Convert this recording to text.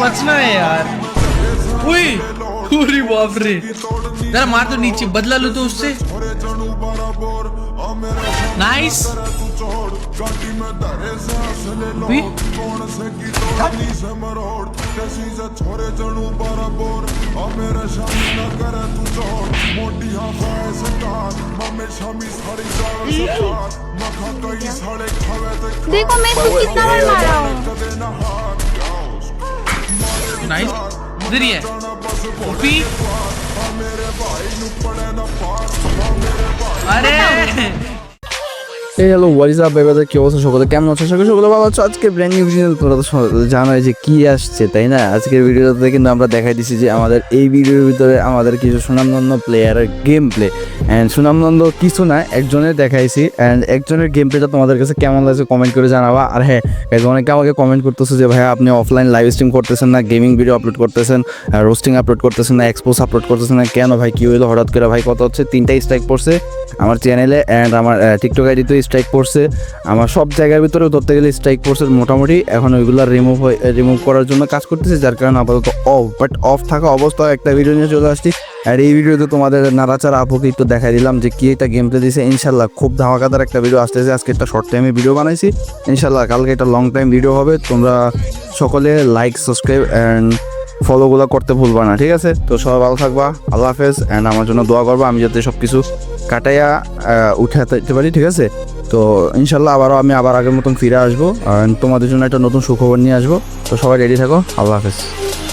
बचना है यार। उई पूरी बाप रे जरा मार तो नीचे, बदला लो तो उससे। नाइस देखो, मैं कितना बार मारा नाइस इधर ही है ओपी अरे এই হ্যালো ওয়ারিজ আপ বেবাদের কি অবস্থা সকলে কেমন আছো সকলে সকলে ভালো আছো আজকে ব্র্যান্ড নিউ ভিডিও তোমরা তো সবাই জানোই যে কি আসছে তাই না আজকের ভিডিওতে কিন্তু আমরা দেখাই দিছি যে আমাদের এই ভিডিওর ভিতরে আমাদের কিছু সুনামনন্দ প্লেয়ারের গেম প্লে অ্যান্ড সুনামনন্দ কিছু না, একজনের দেখাইছি। অ্যান্ড একজনের গেম প্লেটা তোমাদের কাছে কেমন লাগছে কমেন্ট করে জানাবা। আর হ্যাঁ অনেকে আমাকে কমেন্ট করতেছে যে, ভাইয়া, আপনি অফলাইন লাইভ স্ট্রিম করতেছেন না গেমিং ভিডিও আপলোড করতেছেন রোস্টিং আপলোড করতেছেন না এক্সপোজ আপলোড করতেছেন না, কেন ভাই, কী হইল? হঠাৎ করে ভাই, কত হচ্ছে? তিনটাই স্ট্রাইক পড়ছে আমার চ্যানেলে অ্যান্ড আমার টিকটক আইডিতেও স্ট্রাইক পড়ছে। আমার সব জায়গার ভিতরেও ধরতে গেলে স্ট্রাইক পড়ছে মোটামুটি। এখন ওইগুলো রিমুভ হয়ে রিমুভ করার জন্য কাজ করতেছে, যার কারণে আপাতত অফ বাট অফ থাকা অবস্থায় একটা ভিডিও নিয়ে চলে আসছি। আর এই ভিডিওতে তোমাদের নাড়াচাড়া আপুকে একটু দেখাই দিলাম যে কি একটা গেম প্লে দিয়েছে ইনশাল্লাহ খুব ধামাকাদার একটা ভিডিও আসতেছে। আজকে একটা শর্ট টাইমে ভিডিও বানাইছি। ইনশাল্লাহ কালকে একটা লং টাইম ভিডিও হবে। তোমরা সকলে লাইক সাবস্ক্রাইব অ্যান্ড ফলোগুলো করতে ভুলবা না, ঠিক আছে? তো সবাই ভালো থাকবা। আল্লাহ হাফেজ অ্যান্ড আমার জন্য দোয়া করবা। আমি যাতে সব কিছু কাটাইয়া উঠে যেতে পারি, ঠিক আছে? তো ইনশাল্লাহ আবারও আমি আবার আগের মতন ফিরে আসব। অ্যান্ড তোমাদের জন্য একটা নতুন সুখবর নিয়ে আসব। তো সবাই রেডি থাকো। আল্লাহ হাফেজ।